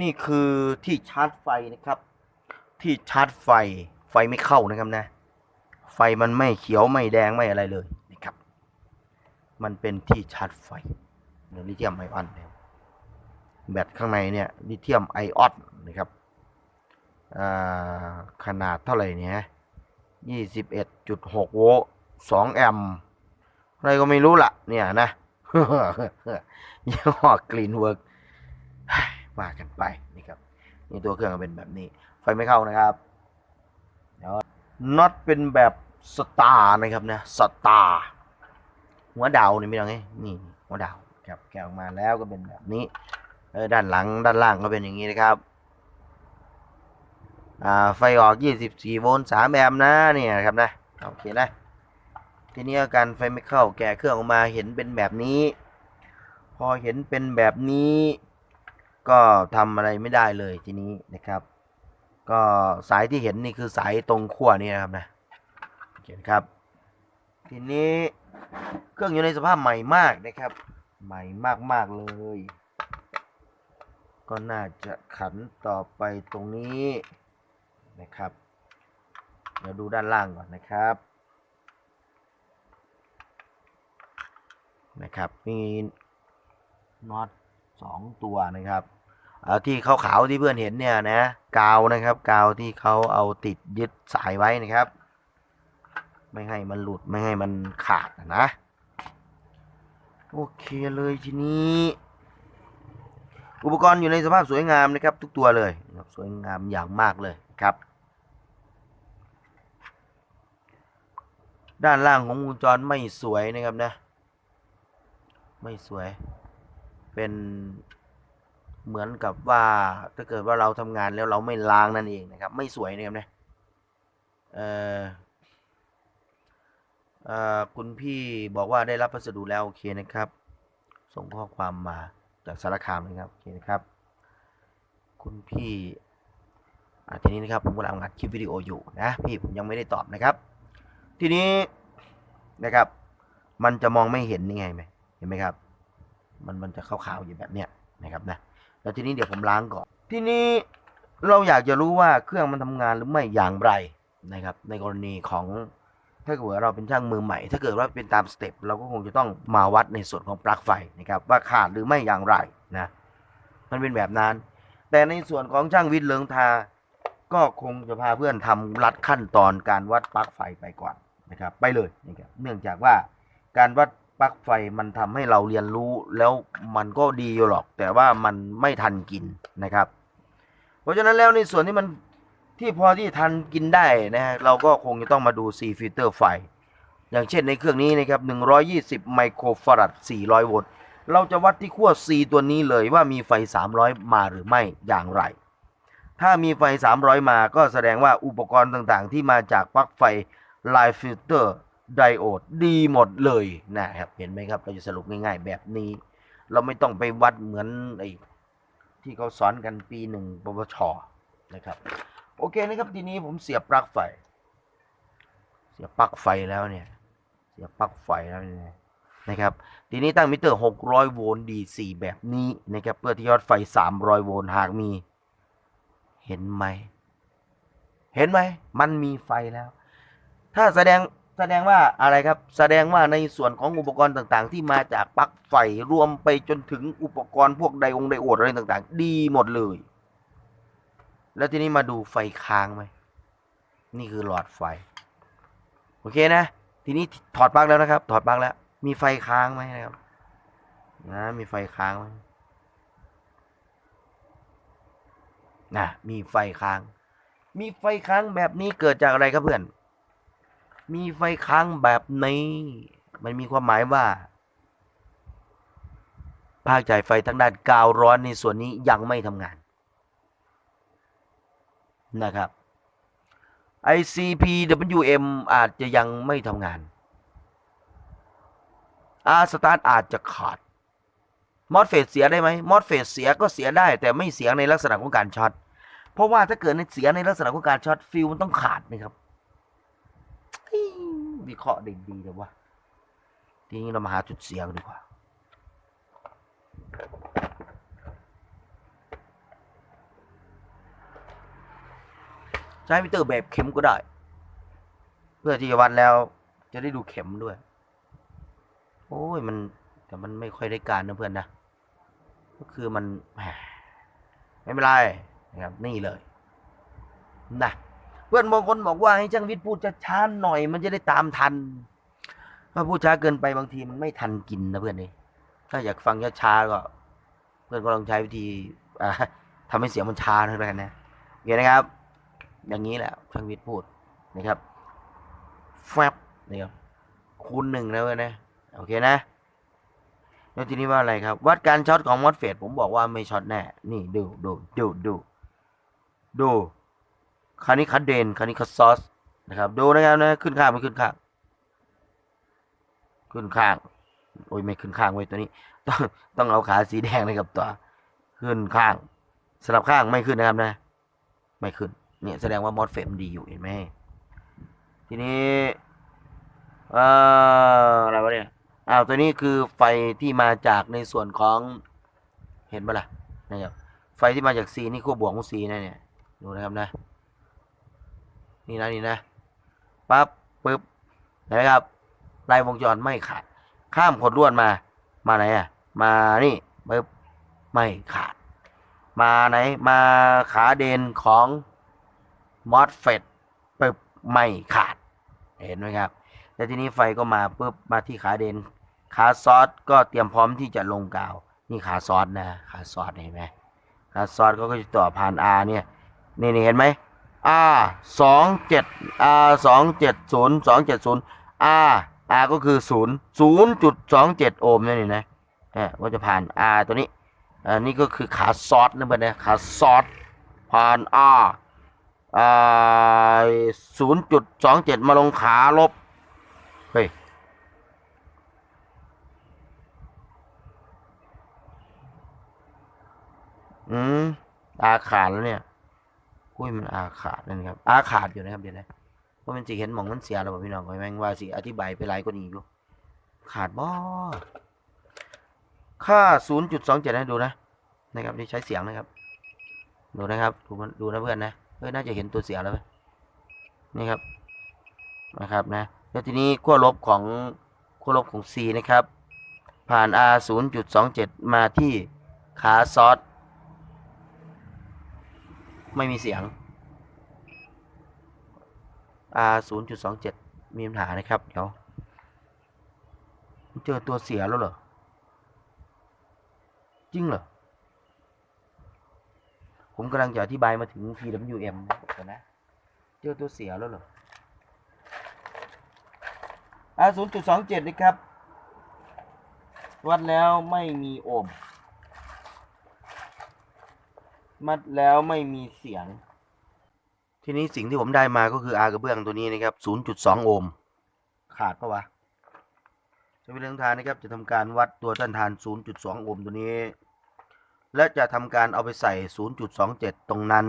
นี่คือที่ชาร์จไฟนะครับ ที่ชาร์จไฟไฟไม่เข้านะครับนะ ไฟมันไม่เขียวไม่แดงไม่อะไรเลยนะครับ มันเป็นที่ชาร์จไฟเดี๋ยวลิเธียมไอออนแบตข้างในเนี่ยลิเธียมไอออนนะครับขนาดเท่าไหร่เนี่ยยี่สิบเอ็ดจุดหกโวลต์สองแอมป์อะไรก็ไม่รู้ละเนี่ยนะยี่ห้อกรีนเวิร์ก ว่ากันไปนี่ครับนี่ตัวเครื่องเป็นแบบนี้ ไฟไม่เข้านะครับเดี๋ยวน็อตเป็นแบบสตาร์นะครับนะสตาร์หัวดาวนี่ไม่ต้องไงนี่หัวดาวครับแกะออกมาแล้วก็เป็นแบบนี้เออด้านหลังด้านล่างก็เป็นอย่างนี้นะครับอ่าไฟออก 24 โวลต์ 3 แอมป์นะเนี่ยครับนะโอเคนะทีนี้อาการไฟไม่เข้าแกะเครื่องออกมาเห็นเป็นแบบนี้ พอเห็นเป็นแบบนี้ ก็ทำอะไรไม่ได้เลยทีนี้นะครับ ก็สายที่เห็นนี่คือสายตรงขั้วนี่นะครับนะโอเคครับ ทีนี้เครื่องอยู่ในสภาพใหม่มากนะครับ ใหม่มากๆเลย ก็น่าจะขันต่อไปตรงนี้นะครับ เดี๋ยวดูด้านล่างก่อนนะครับนะครับมีน็อต สองตัวนะครับที่ขาวๆที่เพื่อนเห็นเนี่ยนะกาวนะครับ กาวที่เขาเอาติดยึดสายไว้นะครับ ไม่ให้มันหลุดไม่ให้มันขาดนะโอเคเลยทีนี้ อุปกรณ์อยู่ในสภาพสวยงามนะครับ ทุกตัวเลยสวยงามอย่างมากเลยครับ ด้านล่างของวงจรไม่สวยนะครับนะ ไม่สวย เป็นเหมือนกับว่าถ้าเกิดว่าเราทำงานแล้วเราไม่ล้างนั่นเองนะครับ ไม่สวยนะครับนะเอ่อเอ่อคุณพี่บอกว่าได้รับพัสดุแล้วโอเคนะครับ ส่งข้อความมาจากสารคามนะครับโอเคนะครับ คุณพี่อาทีนี้นะครับผมกำลังอัดคลิปวิดีโออยู่นะพี่ผมยังไม่ได้ตอบนะครับ ทีนี้นะครับ มันจะมองไม่เห็นนี่ไงไหมเห็นไหมครับ มันมันจะขาวๆอยู่แบบเนี้ยนะครับนะแล้วทีนี้เดี๋ยวผมล้างก่อน ทีนี้เราอยากจะรู้ว่าเครื่องมันทำงานหรือไม่อย่างไรนะครับ ในกรณีของถ้าเกิดว่าเราเป็นช่างมือใหม่ ถ้าเกิดว่าเป็นตามสเต็ปเราก็คงจะต้องมาวัดในส่วนของปลั๊กไฟนะครับ ว่าขาดหรือไม่อย่างไรนะมันเป็นแบบนั้น แต่ในส่วนของช่างวิทย์เลิงทา ก็คงจะพาเพื่อนทำรัดขั้นตอนการวัดปลั๊กไฟไปก่อนนะครับ ไปเลยนะครับเนื่องจากว่าการวัด ปลั๊กไฟมันทำให้เราเรียนรู้แล้วมันก็ดีอยู่หรอก แต่ว่ามันไม่ทันกินนะครับ เพราะฉะนั้นแล้วในส่วนที่มันที่พอที่ทันกินได้นะฮะเราก็คงจะต้องมาดู C ฟิลเตอร์ไฟ อย่างเช่นในเครื่องนี้นะครับ 120 ไมโครฟาราด400 โวลต์เราจะวัดที่ขั้ว C ตัวนี้เลยว่ามีไฟ 300 มาหรือไม่อย่างไร ถ้ามีไฟ 300 มาก็แสดงว่าอุปกรณ์ต่างๆ ที่มาจากปลั๊กไฟไลน์ฟิลเตอร์ ไดโอดดีหมดเลยนะครับ เห็นไหมครับ เราจะสรุปง่ายๆแบบนี้ เราไม่ต้องไปวัดเหมือนไอ้ที่เขาสอนกันปีหนึ่งปวชนะครับ โอเคนะครับทีนี้ผมเสียบปลั๊กไฟ เสียบปลั๊กไฟแล้วเนี่ย เสียบปลั๊กไฟแล้วเนี่ยนะครับทีนี้ตั้งมิเตอร์ 600 โวลต์ DC แบบนี้นะครับเพื่อที่ยอดไฟ 300 โวลต์หากมี เห็นไหม เห็นไหม มันมีไฟแล้ว ถ้าแสดง แสดงว่าอะไรครับ แสดงว่าในส่วนของอุปกรณ์ต่างๆ ที่มาจากปลั๊กไฟรวมไปจนถึงอุปกรณ์พวกไดองไดโอดอะไรต่างๆ ดีหมดเลย แล้วทีนี้มาดูไฟค้างไหม นี่คือหลอดไฟ โอเคนะ ทีนี้ถอดปลั๊กแล้วนะครับ ถอดปลั๊กแล้ว มีไฟค้างไหมนะครับ นะ มีไฟค้างไหมนะมีไฟค้าง มีไฟค้างแบบนี้เกิดจากอะไรครับเพื่อน มีไฟค้างแบบนี้ มันมีความหมายว่า ภาคจ่ายไฟทางด้านกาวร้อนในส่วนนี้ยังไม่ทำงาน นะครับ ICPWM อาจจะยังไม่ทำงานอาสตาร์ทอาจจะขาด มอสเฟสเสียได้ไหมมอสเฟสเสียก็เสียได้ แต่ไม่เสียในลักษณะของการช็อต เพราะว่าถ้าเกิดในเสียในลักษณะของการช็อตฟิลมันต้องขาดนะครับ วิเคราะห์ได้ดีเลยวะทีนี้เรามาหาจุดเสียงดีกว่าใช้มิเตอร์แบบเข็มก็ได้ เพื่อที่จะวัดแล้วจะได้ดูเข็มด้วย โอ้ยมันแต่มันไม่ค่อยได้การนะเพื่อนนะ ก็คือมัน ไม่เป็นไรนะครับนี่เลยนะ พื่อนบางคนบอกว่าให้ช่างวิทย์พูดช้าๆหน่อย มันจะได้ตามทันถ้าพูดช้าเกินไปบางทีมันไม่ทันกินนะเพื่อนนี่ถ้าอยากฟังช้าๆก็ เพื่อนก็ลองใช้วิธีอ่าทำให้เสียงมันช้าหน่อยแล้นนะโอเคนะครับ อย่างนี้แหละช่างวิทย์พูดนะครับแฟบนะครับคูณหนึ่งนะเพื่อนนะโอเคนะแล้วทีนี้ว่าอะไรครับ วัดการช็อตของมอสเฟตผมบอกว่าไม่ช็อตแน่ นี่ดูดูดูดูดู คานี้คัดเดนคานี้คัดซอสนะครับ ดูนะครับนะขึ้นข้างไม่ขึ้นข้าง ขึ้นข้าง โอ้ยไม่ขึ้นข้างไว้ยตัวนี้ ต้องต้องเอาขาสีแดงเลยกับตัว ขึ้นข้างสลับข้างไม่ขึ้นนะครับนะ ไม่ขึ้น เนี่ยแสดงว่ามอสเฟมดีอยู่เห็นไหมทีนี้เอ่ออะไรวะเนี่ยอ้าวตัวนี้คือไฟที่มาจากในส่วนของเห็นปะล่ะนะครับไฟที่มาจาก C นี่ขั้วบวกของ C นะเนี่ยดูนะครับนะ นี่นะนี่นะปั๊บปึ๊บเห็นไหมครับลายวงจรไม่ขาด ข้ามขดลวดมา มาไหนอะ มานี่ปึ๊บไม่ขาด มาไหน มาขาเดนของมอสเฟตปึ๊บไม่ขาด เห็นไหมครับแล้วทีนี้ไฟก็มาปุ๊บมาที่ขาเดนขาซอสก็เตรียมพร้อมที่จะลงกาว นี่ขาซอสนะ ขาซอสเห็นไหมขาซอสก็จะต่อผ่าน R เนี่ยนี่นี่เห็นไหม R สองเจ็ด R สองเจ็ดศูนย์สองเจ็ดศูนย์ R R ก็คือศูนย์ศูนย์จุดสองเจ็ดโอห์มนั่นเองนะเออก็จะผ่าน R ตัวนี้อันนี้ก็คือขาซอสนั่นเองนะขาซอสผ่าน R ศูนย์จุดสองเจ็ดมาลงขาลบเฮ้ยอืมอาขาดแล้วเนี่ย อุ้ยมันอาขาดนั่นครับ อาขาดอยู่นะครับเดี๋ยวนะเพราะมันสิเห็นหมองมันเสียแล้วพี่น้องก็แมงว่าสิอธิบายไปหลายกว่านี้อยู่ขาดบ่ค่า 0.27ให้ดูนะนะครับนี่ใช้เสียงนะครับ ดูนะครับดูมันดูนะเพื่อนนะเฮ้ยน่าจะเห็นตัวเสียแล้วไหมนี่ครับนะครับนะแล้วทีนี้ขั้วลบของขั้วลบของ C นะครับ ผ่าน R 0.27 มาที่ขาซอส ไม่มีเสียง R 0.27มีปัญหานะครับ เดี๋ยว เจอตัวเสียแล้วเหรอ จริงเหรอ ผมกำลังจะอธิบายมาถึง PWM นะเดี๋ยวนะ เจอตัวเสียแล้วเหรออ่าศูนย์จุดสองเจ็ดนะครับ วัดแล้วไม่มีโอห์ม มัดแล้วไม่มีเสียง ทีนี้สิ่งที่ผมได้มาก็คืออากระเบื้องตัวนี้นะครับศูนย์จุดสองโอห์ม ขาดปะวะใช้วิธีทานนะครับ จะทำการวัดตัวต้านทาน 0.2 โอห์มตัวนี้ และจะทำการเอาไปใส่ 0.27 ตรงนั้น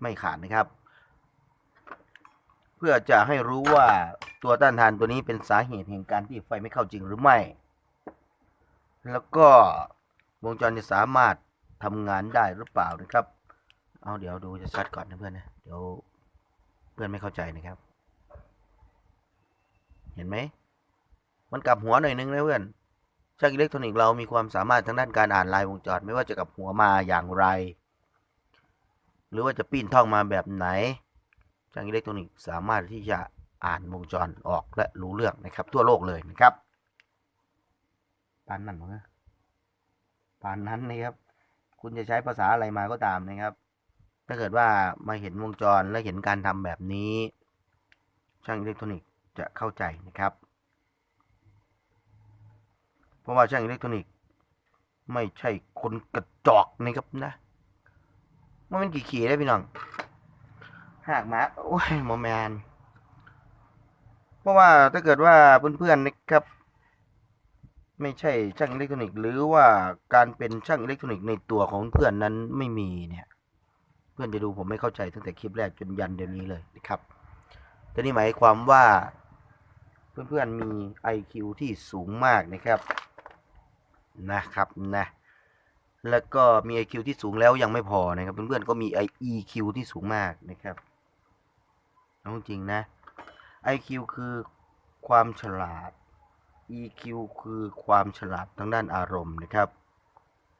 ไม่ขาดนะครับ เพื่อจะให้รู้ว่าตัวต้านทานตัวนี้เป็นสาเหตุแห่งการที่ไฟไม่เข้าจริงหรือไม่ แล้วก็วงจรจะสามารถ ทำงานได้หรือเปล่านะครับ เอาเดี๋ยวดูจะชัดก่อนนะเพื่อนนะ เดี๋ยวเพื่อนไม่เข้าใจนะครับ เห็นไหม มันกลับหัวหน่อยนึงนะเพื่อนช่างอิเล็กทรอนิกส์เรามีความสามารถทางด้านการอ่านลายวงจร ไม่ว่าจะกลับหัวมาอย่างไร หรือว่าจะปิ้นท่องมาแบบไหน ช่างอิเล็กทรอนิกส์สามารถที่จะอ่านวงจรออกและรู้เรื่องนะครับ ทั่วโลกเลยนะครับปานนั้นมั้งปานนั้นนะครับ คุณจะใช้ภาษาอะไรมาก็ตามนะครับ ถ้าเกิดว่ามาเห็นวงจรและเห็นการทำแบบนี้ ช่างอิเล็กทรอนิกส์จะเข้าใจนะครับ เพราะว่าช่างอิเล็กทรอนิกส์ไม่ใช่คนกระจอกนะครับนะมันเป็นกี่ขี่ได้พี่น้องหากมาโอ้ยโมแมนเพราะว่าถ้าเกิดว่าเพื่อนๆนะครับ ไม่ใช่ช่างอิเล็กทรอนิกส์หรือว่าการเป็นช่างอิเล็กทรอนิกส์ในตัวของเพื่อนนั้นไม่มีเนี่ย เพื่อนจะดูผมไม่เข้าใจตั้งแต่คลิปแรกจนยันเดี๋ยวนี้เลยนะครับแต่นี่หมายความว่าเพื่อนๆมี IQ ที่สูงมากนะครับนะครับนะแล้วก็มี IQ ที่สูงแล้วยังไม่พอนะครับ เพื่อนๆก็มี EQ ที่สูงมากนะครับเอาจริงนะ IQ คือความฉลาด EQ คือความฉลาดทางด้านอารมณ์นะครับ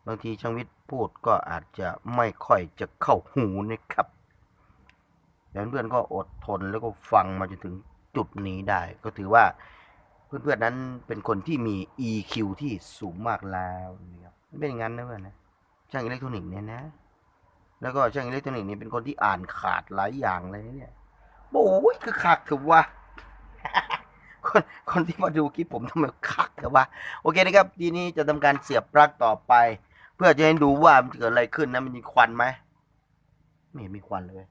บางทีช่างวิทย์พูดก็อาจจะไม่ค่อยจะเข้าหูนะครับแต่เพื่อนก็อดทนแล้วก็ฟังมาจนถึงจุดนี้ได้ ก็ถือว่าเพื่อนๆนั้นเป็นคนที่มี EQ ที่สูงมากแล้วนะครับเป็นอย่างนั้นนะเพื่อนนะช่างอิเล็กทรอนิกส์เนี่ยนะ แล้วก็ช่างอิเล็กทรอนิกส์นี่เป็นคนที่อ่านขาดหลายอย่างเลยเนี่ยโอ้ยคือคักถือว่า คนคนที่มาดูคลิปผมทำไมคักเถอะวะโอเคนะครับ ทีนี้จะทำการเสียบปลั๊กต่อไป เพื่อจะให้ดูว่ามันเกิดอะไรขึ้นนะมันมีควันไหมไม่เห็นมีควันเลย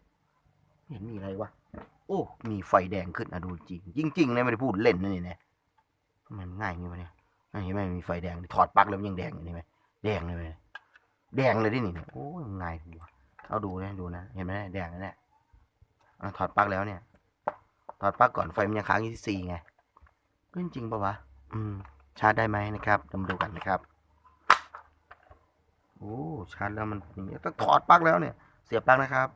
ไม่เห็นมีอะไรวะโอ้มีไฟแดงขึ้นอะดูจริง จริงๆนะไม่ได้พูดเล่นนะนี่นะมันง่ายอย่างงี้วะเนี่ยเห็นไหมมีไฟแดงถอดปลั๊กแล้วมันยังแดงอยู่นี่ไหมแดงเลยไหมแดงเลยดินี่โอ้ยง่ายหัวเอาดูนะดูนะเห็นไหมแดงแล้วเนี่ยอะถอดปลั๊กแล้วเนี่ยถอดปลั๊กก่อนไฟมันยังค้างอยู่ที่สี่ไง เรื่องจริงปะวะ อืม ชาร์จได้ไหมนะครับเรามดูกันนะครับ โอ้ ชาร์จแล้วมันอย่างนี้ต้องถอดปลั๊กแล้วเนี่ย เสียบปลั๊กนะครับ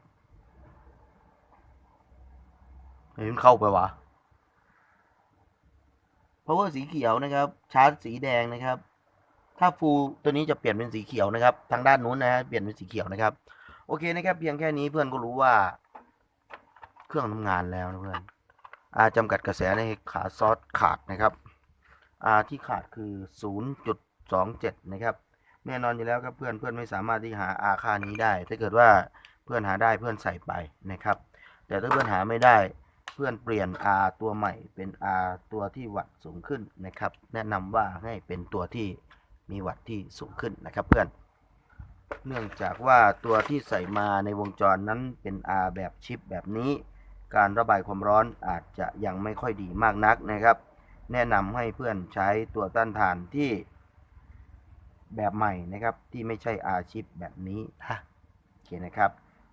เห็นเข้าไปวะ power สีเขียวนะครับ ชาร์จสีแดงนะครับ ถ้าฟูลตัวนี้จะเปลี่ยนเป็นสีเขียวนะครับ ทางด้านนู้นนะฮะเปลี่ยนเป็นสีเขียวนะครับ โอเคนะครับ เพียงแค่นี้เพื่อนก็รู้ว่า เครื่องทำงานแล้วนะเพื่อน จำกัดกระแสในขาซอสขาดนะครับอาที่ขาดคือ 0.27 นะครับแน่นอนอยู่แล้วครับเพื่อนเพื่อนไม่สามารถที่หาอาค่านี้ได้ ถ้าเกิดว่าเพื่อนหาได้เพื่อนใส่ไปนะครับ แต่ถ้าเพื่อนหาไม่ได้เพื่อนเปลี่ยน R ตัวใหม่เป็น R ตัวที่วัตต์สูงขึ้นนะครับ แนะนำว่าให้เป็นตัวที่มีวัตต์ที่สูงขึ้นนะครับ เพื่อน เนื่องจากว่าตัวที่ใส่มาในวงจรนั้นเป็น R แบบชิปแบบนี้ การระบายความร้อนอาจจะยังไม่ค่อยดีมากนักนะครับ แนะนำให้เพื่อนใช้ตัวต้านทานที่แบบใหม่นะครับที่ไม่ใช่ R ชิปแบบนี้นะโอเคนะครับ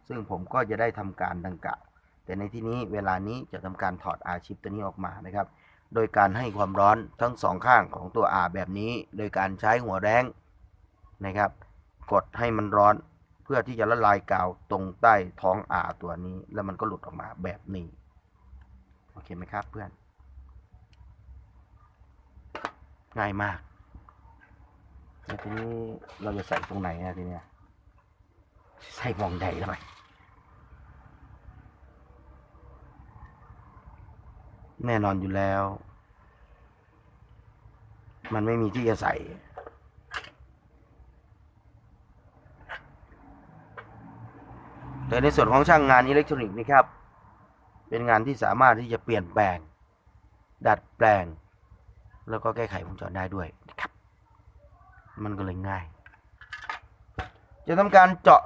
ซึ่งผมก็จะได้ทำการดังกล่าว แต่ในที่นี้เวลานี้จะทำการถอด R ชิปตัวนี้ออกมานะครับ โดยการให้ความร้อนทั้งสองข้างของตัว R แบบนี้ โดยการใช้หัวแรงนะครับ กดให้มันร้อน พื่อที่จะละลายกาวตรงใต้ท้อง R ตัวนี้ แล้วมันก็หลุดออกมาแบบนี้ โอเคไหมครับเพื่อน ง่ายมากแล้วทีนี้เราจะใส่ตรงไหนนะทีเนี้ยใส่มองใดทำไมแน่นอนอยู่แล้ว มันไม่มีที่จะใส่ แต่ในส่วนของช่างงานอิเล็กทรอนิกส์นะครับ เป็นงานที่สามารถที่จะเปลี่ยนแปลง ดัดแปลง แล้วก็แก้ไขวงจรได้ด้วยนะครับ มันก็เลยง่าย จะทำการเจาะ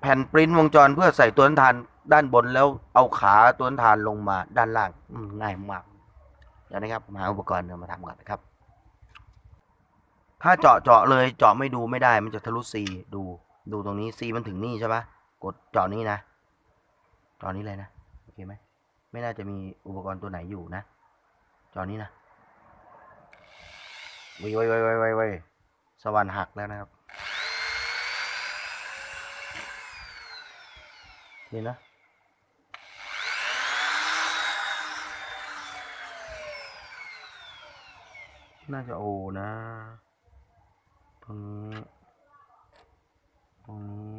แผ่นปริ้นวงจรเพื่อใส่ตัวต้านทานด้านบนแล้วเอาขาตัวต้านทานลงมาด้านล่างง่ายมากเดี๋ยวนะครับมาอุปกรณ์มาทำก่อนนะครับ ถ้าเจาะเจาะเลยเจาะไม่ดูไม่ได้ มันจะทะลุซีดูดูตรงนี้ซีมันถึงนี่ใช่ปะ กดจาะนี้นะจาะนี้เลยนะ โอเคไหม ไม่น่าจะมีอุปกรณ์ตัวไหนอยู่นะจาะนี้นะว้ไว้ไว้ไว้ไว้ไวสว่านหักแล้วนะครับ นี่นะน่าจะโอนะตรงนี้ ตรงนี้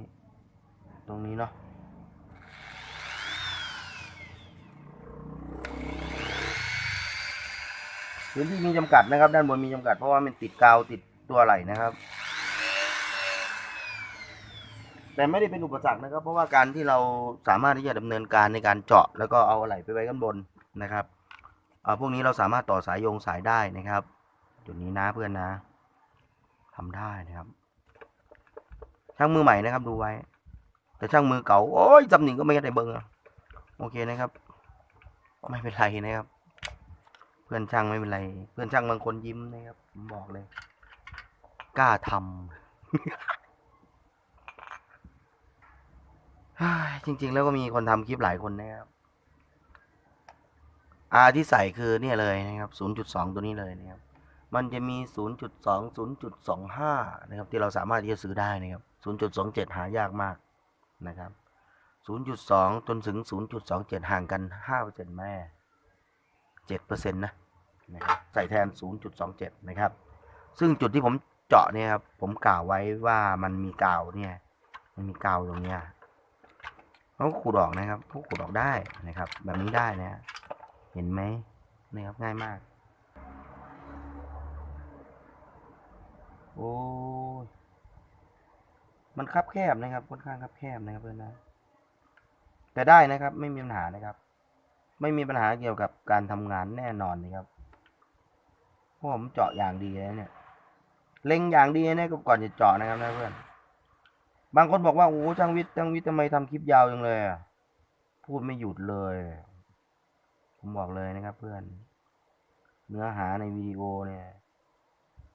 ตรงนี้เนาะ พื้นที่มีจำกัดนะครับ ด้านบนมีจำกัดเพราะว่ามันติดกาวติดตัวไหลนะครับ แต่ไม่ได้เป็นอุปสรรคนะครับ เพราะว่าการที่เราสามารถที่จะดำเนินการในการเจาะ แล้วก็เอาไหลไปไว้ข้างบนนะครับอ่าพวกนี้เราสามารถต่อสายโยงสายได้นะครับ จุดนี้นะเพื่อนนะทำได้นะครับ ช่างมือใหม่นะครับดูไว้ แต่ช่างมือเก่าโอ้ยจำหนิงก็ไม่ได้เบิ้งอะโอเคนะครับ ไม่เป็นไรนะครับ เพื่อนช่างไม่เป็นไร เพื่อนช่างบางคนยิ้มนะครับผมบอกเลย กล้าทำจริง ๆ แล้วก็มีคนทำคลิปหลายคนนะครับอาที่ใส่คือเนี่ยเลยนะครับ 0.2 ตัวนี้เลยนะครับ มันจะมี 0.2 0.25 นะครับ ที่เราสามารถที่จะซื้อได้นะครับ 0.27 หายากมากนะครับ 0.2 จนถึง 0.27 ห่างกัน5%แม่ 7%นะนะครับใส่แทน 0.27 นะครับ ซึ่งจุดที่ผมเจาะเนี่ยครับผมกล่าวไว้ว่ามันมีกาวเนี่ยมันมีกาวตรงเนี้ยเขาก็ขูดออกนะครับเขาขูดออกได้นะครับ แบบนี้ได้นะเห็นไหมนะครับง่ายมาก โอ้ยมันคับแคบนะครับค่อนข้างคับแคบนะครับเพื่อนนะแต่ได้นะครับไม่มีปัญหานะครับ ไม่มีปัญหาเกี่ยวกับการทำงานแน่นอนนะครับเพราะผมเจาะอย่างดีเลยเนี่ย เล็งอย่างดีนะก่อนจะเจาะนะครับนะเพื่อน บางคนบอกว่าโอ้ช่างวิทย์ช่างวิทย์ทำไมทำคลิปยาวจังเลยพูดไม่หยุดเลย ผมบอกเลยนะครับเพื่อน เนื้อหาในวิดีโอเนี่ย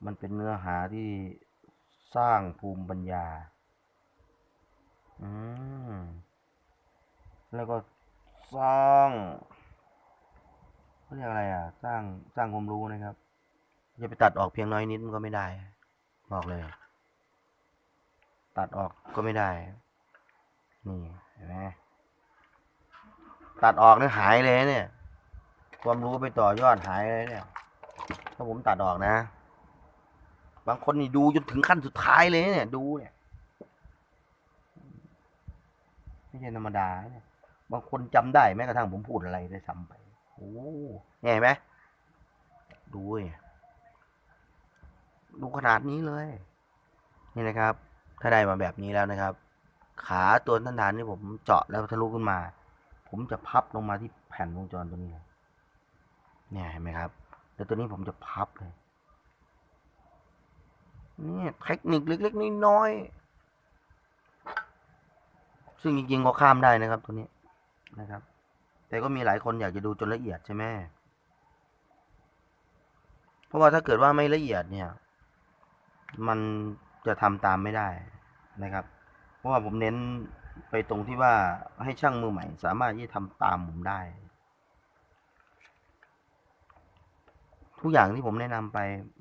มันเป็นเนื้อหาที่สร้างภูมิปัญญา อืม แล้วก็สร้าง เขาเรียกอะไรอะ สร้างสร้างความรู้นะครับ จะไปตัดออกเพียงน้อยนิดมันก็ไม่ได้ บอกเลย ตัดออกก็ไม่ได้ นี่เห็นไหมตัดออกเนี่ยหายเลยเนี่ย ความรู้ไปต่อยอดหายเลยเนี่ย ถ้าผมตัดออกนะ บางคนนี่ดูจนถึงขั้นสุดท้ายเลยเนี่ย ดูเนี่ยไม่ใช่ธรรมดาเนี่ยบางคนจำได้แม้กระทั่งผมพูดอะไรได้ซ้ำไป โอ้เห็นไหมดูดิดูขนาดนี้เลย นี่นะครับ ถ้าได้มาแบบนี้แล้วนะครับ ขาตัวต้านทานที่ผมเจาะแล้วทะลุขึ้นมา ผมจะพับลงมาที่แผ่นวงจรตัวนี้เลยเนี่ยเห็นไหมครับแล้วตัวนี้ผมจะพับเลยนี่เทคนิคเล็กๆน้อยๆซึ่งจริงๆก็ข้ามได้นะครับตัวนี้นะครับ แต่ก็มีหลายคนอยากจะดูจนละเอียดใช่ไหมเพราะว่าถ้าเกิดว่าไม่ละเอียดเนี่ย มันจะทำตามไม่ได้นะครับ เพราะว่าผมเน้นไปตรงที่ว่าให้ช่างมือใหม่ สามารถที่จะทำตามผมได้ ทุกอย่างที่ผมแนะนำไป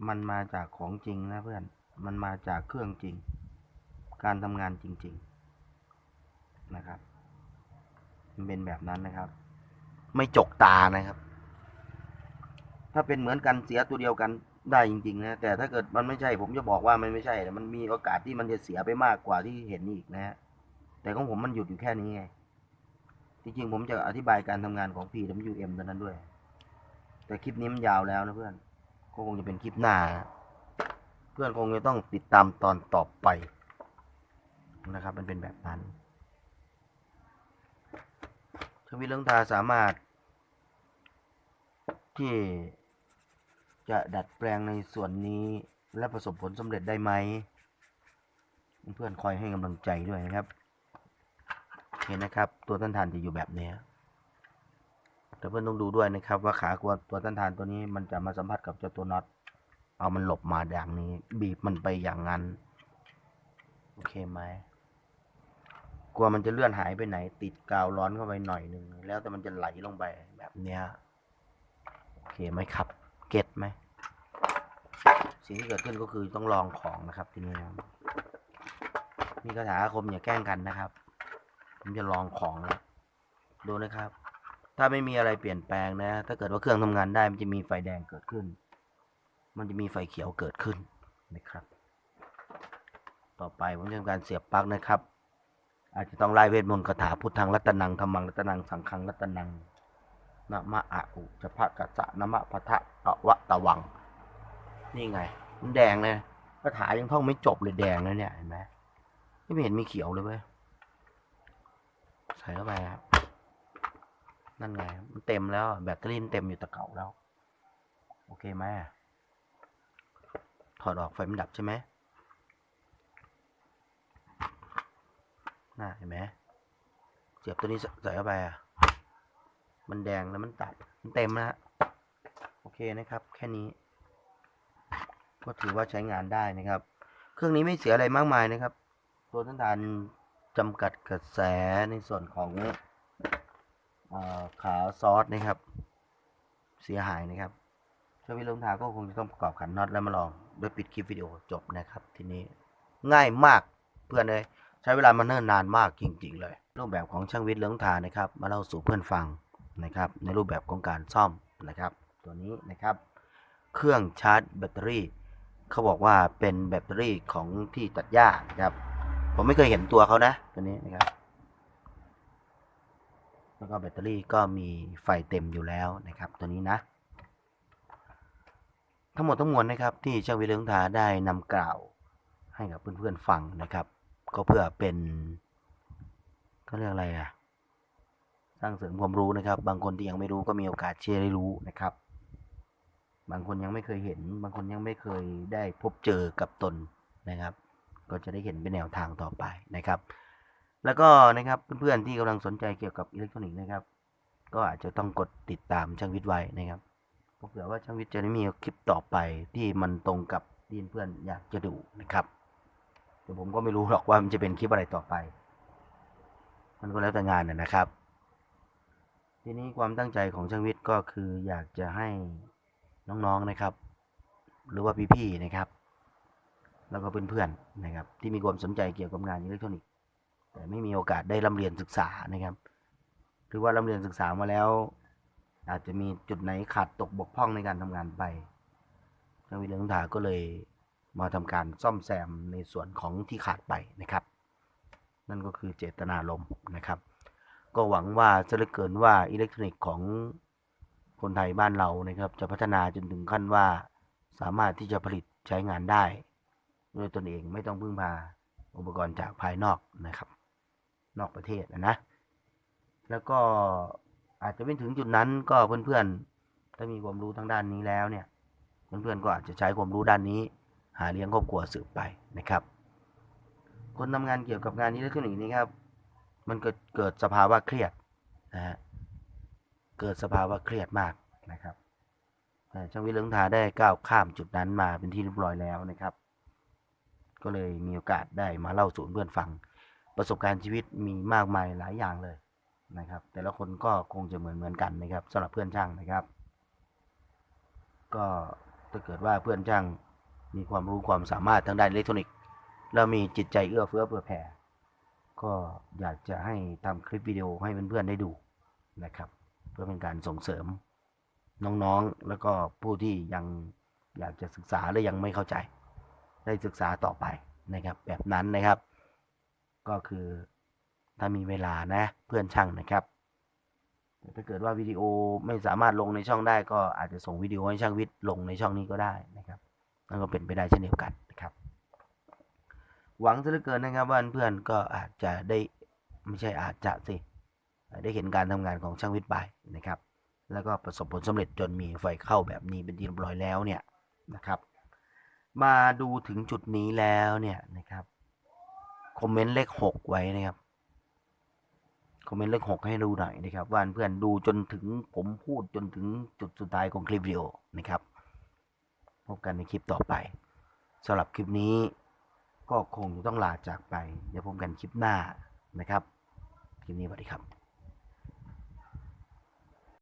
มันมาจากของจริงนะเพื่อน มันมาจากเครื่องจริง การทำงานจริง ๆ นะครับ มันเป็นแบบนั้นนะครับ ไม่จกตานะครับ ถ้าเป็นเหมือนกันเสียตัวเดียวกันได้จริงๆนะแต่ถ้าเกิดมันไม่ใช่ผมจะบอกว่ามันไม่ใช่แต่มันมีโอกาสที่มันจะเสียไปมากกว่าที่เห็นอีกนะฮะแต่ของผมมันหยุดอยู่แค่นี้ไงจริงๆผมจะอธิบายการทำงานของ PWM ตัวนั้นด้วย แต่คลิปนี้มันยาวแล้วนะเพื่อนก็คงจะเป็นคลิปหน้า เพื่อนคงจะต้องติดตามตอนต่อไปนะครับ มันเป็นแบบนั้น ชวิตเรื่องทาสามารถ ที่จะดัดแปลงในส่วนนี้และประสบผลสำเร็จได้ไหม เพื่อนคอยให้กำลังใจด้วยนะครับเห็นนะครับ ตัวต้านทานจะอยู่แบบนี้แต่เพื่อนต้องดูด้วยนะครับ ว่าขากลัวตัวต้านทานตัวนี้มันจะมาสัมผัสกับเจ้าตัวน็อตเอามันหลบมาอย่างนี้ บีบมันไปอย่างนั้น โอเคไหม ลัวมันจะเลื่อนหายไปไหน ติดกาวร้อนเข้าไปหน่อยหนึ่งแล้วแต่มันจะไหลลงไปแบบเนี้ยโอเคไหมครับ เก็ตไหมสิ่งที่เกิดขึ้นก็คือต้องลองของนะครับทีนี้นะครับมีคาถาอาคมอย่าแกล้งกันนะครับ ผมจะลองของนะดูนะครับ ถ้าไม่มีอะไรเปลี่ยนแปลงนะ ถ้าเกิดว่าเครื่องทำงานได้มันจะมีไฟแดงเกิดขึ้น มันจะมีไฟเขียวเกิดขึ้นนะครับ ต่อไปผมจะทำการเสียบปลั๊กนะครับ อาจจะต้องไล่เวทมนต์คาถาพุทธังรัตนังธรรมังรัตนังสังฆังรัตนังนะมะอะอุจะพะกัสสะนะมะพะทะอะวะตะวัง นี่ไง มันแดงเลยคาถายังท่องไม่จบเลยแดงเลยเนี่ยเห็นไหมไม่เห็นมีเขียวเลยเว้ยใส่เข้าไปครับนั่นไง มันเต็มแล้ว แบตเตอรี่มันเต็มอยู่ตะเก่าแล้ว โอเคไหมถอดออกไฟมันดับใช่ไหม น่าเห็นไหมเสียบตัวนี้ใส่เข้าไปอะ มันแดงแล้วมันตัด มันเต็มแล้วฮะโอเคนะครับ แค่นี้ ก็ถือว่าใช้งานได้นะครับ เครื่องนี้ไม่เสียอะไรมากมายนะครับ ตัวต้านทานจำกัดกระแสในส่วนของอขาซอสนะครับ เสียหายนะครับช่างวิทย์ลงทาก็คงจะต้องประกอบขันน็อตแล้วมาลองด้วยปิดคลิปวิดีโอจบนะครับ ทีนี้ง่ายมากเพื่อนเลย ใช้เวลามาเนิ่นนานมากจริงๆเลย รูปแบบของช่างวิทย์เลื้องทานะครับ มาเล่าสู่เพื่อนฟังนะครับในรูปแบบของการซ่อมนะครับ ตัวนี้นะครับ เครื่องชาร์จแบตเตอรี่ เขาบอกว่าเป็นแบตเตอรี่ของที่ตัดหญ้านะครับ ผมไม่เคยเห็นตัวเขานะตัวนี้นะครับแล้วก็แบตเตอรี่ก็มีไฟเต็มอยู่แล้วนะครับ ตัวนี้นะ ทั้งหมดทั้งมวลนะครับที่ช่างวิเลืองทาได้นำกล่าวให้กับเพื่อนๆฟังนะครับ ก็เพื่อเป็นก็เรียกอะไรอะสร้างเสริมความรู้นะครับ บางคนที่ยังไม่รู้ก็มีโอกาสเชื่อได้รู้นะครับ บางคนยังไม่เคยเห็น บางคนยังไม่เคยได้พบเจอกับตนนะครับ ก็จะได้เห็นเป็นแนวทางต่อไปนะครับ แล้วก็นะครับเพื่อนๆที่กำลังสนใจเกี่ยวกับอิเล็กทรอนิกส์นะครับ ก็อาจจะต้องกดติดตามช่างวิทย์ไว้นะครับเพราะเผื่อว่าช่างวิทย์จะได้มีคลิปต่อไปที่มันตรงกับที่เพื่อนอยากจะดูนะครับ แต่ผมก็ไม่รู้หรอกว่ามันจะเป็นคลิปอะไรต่อไป มันก็แล้วแต่งานนะนะครับ ทีนี้ความตั้งใจของช่างวิทย์ก็คืออยากจะให้น้องๆนะครับ หรือว่าพี่ๆนะครับ แล้วก็เพื่อนๆนะครับ ที่มีความสนใจเกี่ยวกับงานอิเล็กทรอนิกส์แต่ไม่มีโอกาสได้ร่ำเรียนศึกษานะครับหรือว่าร่ำเรียนศึกษามาแล้ว อาจจะมีจุดไหนขาดตกบกพร่องในการทำงานไปทางวิทยาศาสตร์ก็เลย มาทำการซ่อมแซมในส่วนของที่ขาดไปนะครับ นั่นก็คือเจตนารมณ์นะครับ ก็หวังว่าจะเหลือเกินว่าอิเล็กทรอนิกส์ของคนไทยบ้านเรานะครับ จะพัฒนาจนถึงขั้นว่าสามารถที่จะผลิตใช้งานได้ด้วยตนเองไม่ต้องพึ่งพาอุปกรณ์จากภายนอกนะครับ นอกประเทศนะนะ แล้วก็อาจจะไม่ถึงจุดนั้นก็เพื่อนๆถ้ามีความรู้ทางด้านนี้แล้วเนี่ย เพื่อนๆก็อาจจะใช้ความรู้ด้านนี้ หาเลี้ยงครอบครัวสืบไปนะครับ คนทำงานเกี่ยวกับงานอิเล็กทรอนิกส์นี่ครับ มันเกิดเกิดสภาวะเครียดนะฮะเกิดสภาวะเครียดมากนะครับแต่ช่างวิเลืองทาได้ก้าวข้ามจุดนั้นมาเป็นที่เรียบร้อยแล้วนะครับ ก็เลยมีโอกาสได้มาเล่าสู่เพื่อนฟัง ประสบการณ์ชีวิตมีมากมายหลายอย่างเลยนะครับ แต่ละคนก็คงจะเหมือนเหมือนกันนะครับสำหรับเพื่อนช่างนะครับ ก็ถ้าเกิดว่าเพื่อนช่าง มีความรู้ความสามารถทางด้านอิเล็กทรอนิกส์ แล้วมีจิตใจเอื้อเฟื้อเผื่อแผ่ ก็อยากจะให้ทำคลิปวิดีโอให้เพื่อนๆได้ดูนะครับ เพื่อเป็นการส่งเสริมน้องๆ แล้วก็ผู้ที่ยังอยากจะศึกษาและยังไม่เข้าใจ ได้ศึกษาต่อไปนะครับ แบบนั้นนะครับ ก็คือถ้ามีเวลานะเพื่อนช่างนะครับแต่ถ้าเกิดว่าวิดีโอไม่สามารถลงในช่องได้ก็อาจจะส่งวิดีโอให้ช่างวิทย์ลงในช่องนี้ก็ได้นะครับ นั่นก็เป็นไปได้เช่นเดียวกันนะครับ หวังซะเหลือเกินนะครับว่าเพื่อนๆก็อาจจะได้ไม่ใช่อาจจะสิได้เห็นการทำงานของช่างวิทย์ไปนะครับ แล้วก็ประสบผลสำเร็จจนมีไฟเข้าแบบนี้เป็นที่เรียบร้อยแล้วเนี่ยนะครับ มาดูถึงจุดนี้แล้วเนี่ยนะครับคอมเมนต์เลขหกไว้นะครับคอมเมนต์เลขหกให้ดูหน่อยนะครับว่าเพื่อนดูจนถึงผมพูดจนถึงจุดสุดท้ายของคลิปวิดีโอนะครับ พบกันในคลิปต่อไปสำหรับคลิปนี้ก็คงต้องลาจากไป เดี๋ยวพบกันคลิปหน้านะครับ คลิปนี้สวัสดีครับ